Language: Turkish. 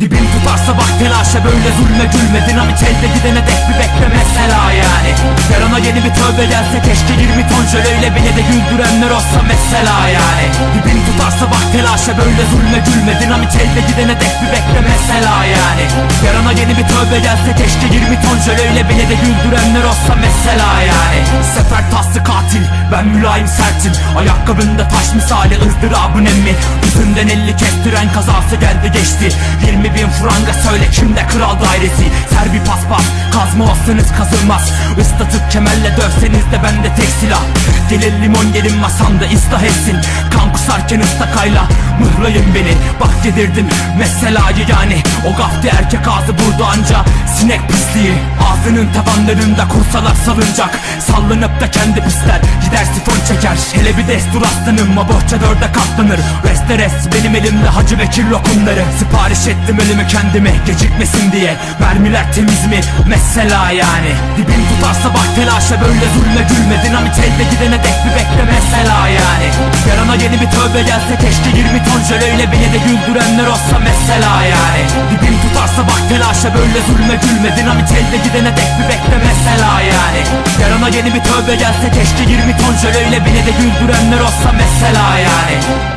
Dibin tutarsa bak telaşa böyle zulme gülme. Dinamit elde gidene dek bir bekle mesela yani. Yarına yeni bir tövbe gelse keşke 20 ton jöleyle beni de güldürenler olsa mesela yani. Dibin tutarsa bak telaşa böyle zulme gülme. Dinamit elde gidene dek bir bekle mesela yani. Yarına yeni bir tövbe gelse keşke 20 ton jöleyle beni de güldürenler olsa mesela yani. Sefer taslı katil ben mülayim sertim. Ayakkabında taş misali ızdırabın emmi. Yüzünden elli kestiren kazası geldi geçti. 20 kral dairesi Ser bir paspas. Kazma olsanız kazılmaz. Islatıp kemerle dövseniz de bende tek silah. Gelin limon gelin masamda ıslah etsin. Kan kusarken ıstakayla mıhlayın beni. Bak yedirdim meselayı yani O gafti erkek ağzı burada anca Sinek pisliği ağzının tabanlarında kursalar salınacak. Sallanıp da kendi pisler gider sifon çeker. Hele bir destur aslanım ma bohça dörde katlanır. Reste rest benim elimde Hacı Bekir lokumları. Sipariş ettim ölümü kendime gecikmesin diye. Mermiler temiz mi? Mesela yani. Dibin tutarsa bak telaşa böyle zulme gülme. Dinamit elde gidene dek bir bekle mesela yani. Yarına yeni bir tövbe gelse keşke 20 ton jöleyle beni de güldürenler olsa mesela yani. Dibin tutarsa bak telaşa böyle zulme gülme Dinamit elde gidene dek bir bekle mesela yani. Yarına yeni bir tövbe gelse keşke 20 ton jöleyle beni de güldürenler olsa mesela yani